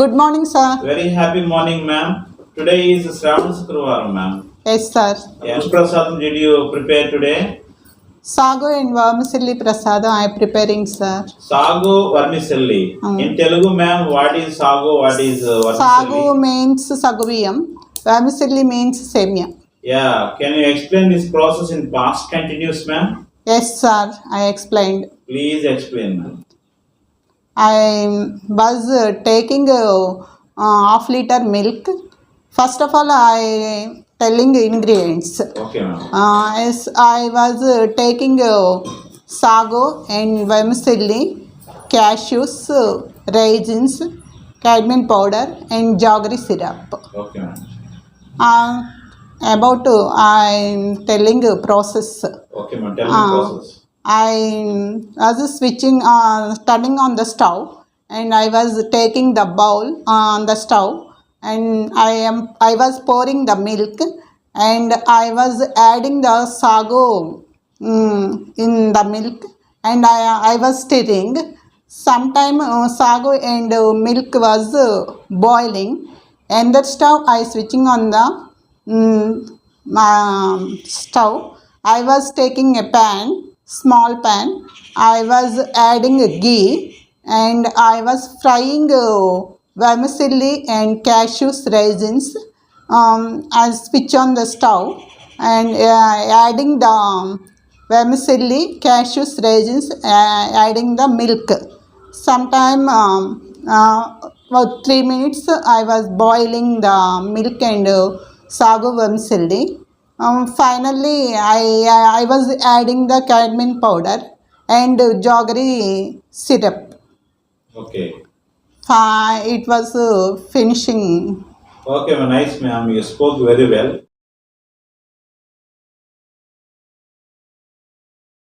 Good morning, sir. Very happy morning, ma'am. Today is Shravan Shukrovaram, ma'am. Yes, sir. Yes, prasadam did you prepare today? Sago and vermicelli prasadam I am preparing, sir. Sago vermicelli. Mm. In Telugu, ma'am, what is sago? What is uh, vermicelli? Sago means saguviyam. Vermicelli means semia. Yeah, can you explain this process in past continuous, ma'am? Yes, sir. I explained. Please explain, ma'am. I was uh, taking uh, uh, half liter milk. First of all, I telling ingredients. Okay, ma'am. Uh, as I was uh, taking uh, sago and vermicelli, cashews, uh, raisins, cadmium powder, and jaggery syrup. Okay, ma'am. Uh, about uh, I'm telling uh, process. Okay, ma'am. Tell me Ah. process. I was switching, uh, turning on the stove, and I was taking the bowl on the stove, and I am I was pouring the milk, and I was adding the sago mm, in the milk, and I I was stirring. Sometime uh, sago and uh, milk was uh, boiling, and that stove I switching on the mm, um, stove. I was taking a pan, small pan. I was adding ghee and I was frying uh, vermicelli and cashews raisins. Um, I switch on the stove and uh, adding the um, vermicelli, cashews raisins, uh, adding the milk. Sometime um, uh, about three minutes I was boiling the milk and uh, sago vermicelli. Um, finally, I, I was adding the cadmium powder and jaggery syrup. Okay. Uh, it was uh, finishing. Okay, ma'am. Nice, ma'am. You spoke very well.